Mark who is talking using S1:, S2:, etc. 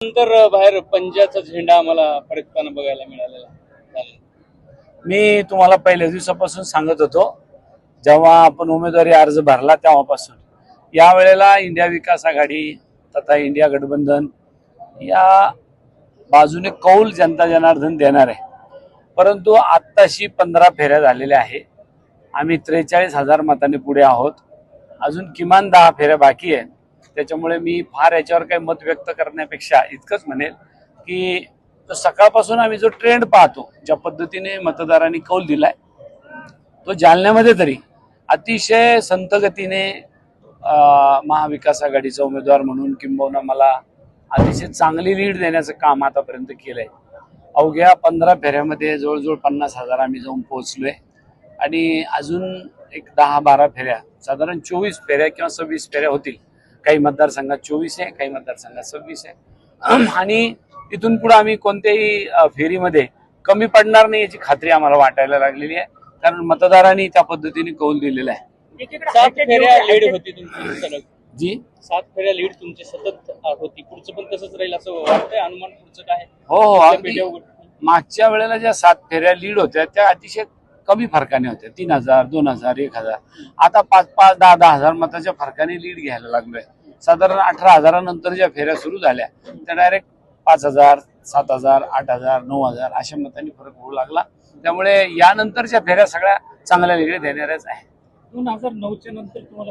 S1: नंतर बाहेर पंजाचा झेंडा आम्हाला फडकताना बघायला मिळालेला. आहे.
S2: मी तुम्हाला पहिल्या दिवसापासून सांगत होतो जेव्हा आपण उमेदवारी अर्ज भरला तेव्हापासून. या वेळेला इंडिया विकास आघाडी तथा इंडिया गठबंधन या बाजूने कौल जनता जनार्दन देणार आहे. परंतु आत्ताशी पंधरा फेऱ्या झालेल्या आहे आम्ही त्रेचाळीस हजार मताने पुढे आहोत. अजून किमान दहा फेऱ्या बाकी आहेत. त्याच्यामुळे मी फार याच्यावर काही मत व्यक्त करण्यापेक्षा इतकंच म्हणेल की सकाळपासून आम्ही जो ट्रेंड पाहतो ज्या पद्धतीने मतदारांनी कौल दिलाय तो जालन्यामध्ये तरी अतिशय संतगतीने महाविकास आघाडीचा उमेदवार म्हणून किंबहुना मला अतिशय चांगली लीड देण्याचं काम आतापर्यंत केलंय. अवघ्या पंधरा फेऱ्यामध्ये जवळजवळ पन्नास हजार आम्ही जाऊन पोहोचलोय. आणि अजून एक दहा बारा फेऱ्या साधारण चोवीस फेऱ्या किंवा सव्वीस फेऱ्या होतील. काही मतदारसंघात चोवीस आहे काही मतदारसंघात सव्वीस आहे. आणि तिथून पुढे आम्ही कोणत्याही फेरीमध्ये कमी पडणार नाही याची खात्री आम्हाला वाटायला लागलेली आहे. कारण मतदारांनी त्या पद्धतीने कौल दिलेला आहे.
S1: सात फेऱ्या लीड होती तुमची सलग.
S2: जी?
S1: सात फेऱ्या लीड तुमची सतत होती. पुढचं पण तसंच राहील असं वाटतंय? अनुमान पुढचं काय
S2: हो हो मागच्या वेळेला ज्या सात फेऱ्या लीड होत्या त्या अतिशय कमी फरकाने होत्या तीन हजार दोन हजार एक हजार. आता पाच पाच दहा दहा हजार मताच्या फरकाने लीड घ्यायला लागलोय. साधारण अठरा हजारानंतर ज्या फेऱ्या सुरू झाल्या त्या डायरेक्ट पाच हजार सात हजार आठ हजार नऊ हजार अशा मतांनी फरक होऊ लागला. त्यामुळे यानंतरच्या फेऱ्या सगळ्या चांगल्या वेगळ्या देणाऱ्याच आहेत.
S3: दोन हजार नऊच्या नंतर तुम्हाला